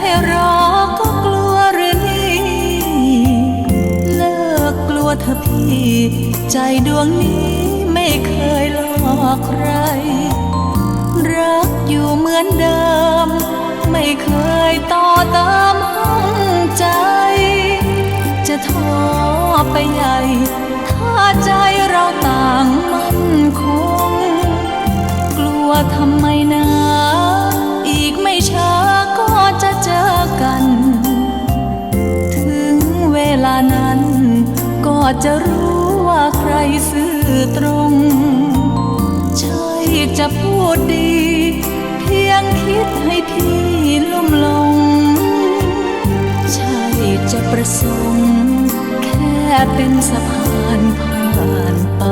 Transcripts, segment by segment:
ให้รอก็กลัวหรือนี่เลิกกลัวเธอะพี่ ใจดวงนี้ไม่เคยหลอกใคร รักอยู่เหมือนเดิม ไม่เคยต่อเติมห้องใจ จะท้อไปใหญ่ถ้าใจเราต่างมั่นคง กลัวทำไมนะ จะรู้ว่าใครซื่อตรง ใช่จะพูดดี เพียงคิดให้พี่ลุ่มลง ใช่จะประสงค์ แค่เป็นสะพานผ่านไป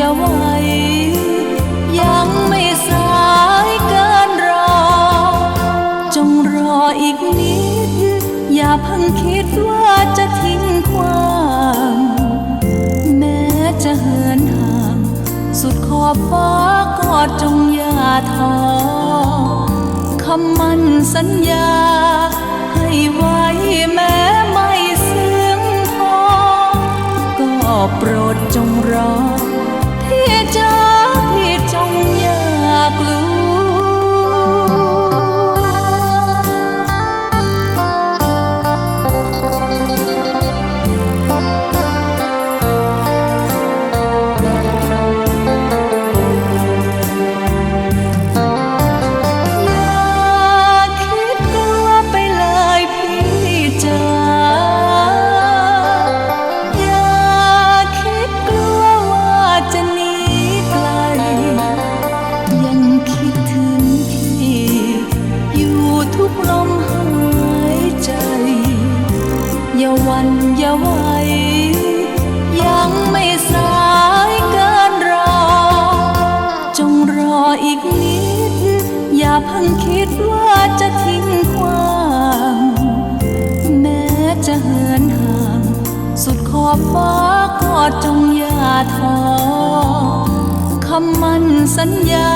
อย่าไหวยังไม่สายเกินรอ จงรออีกนิด อย่าเพิ่งคิดว่าจะทิ้งความแม้จะเหินห่าง สุดขอบฟ้าก็จงอย่าท้อคำมั่นสัญญา ให้ไว้แม้ไม่ซึ้งพอก็โปรดจงรอ อย่าไหวยังไม่สายเกินรอ จงรออีกนิด อย่าเพิ่งคิดว่าจะทิ้งความแม้จะเหินห่าง สุดขอบฟ้าก็จงอย่าท้อคำมั่นสัญญา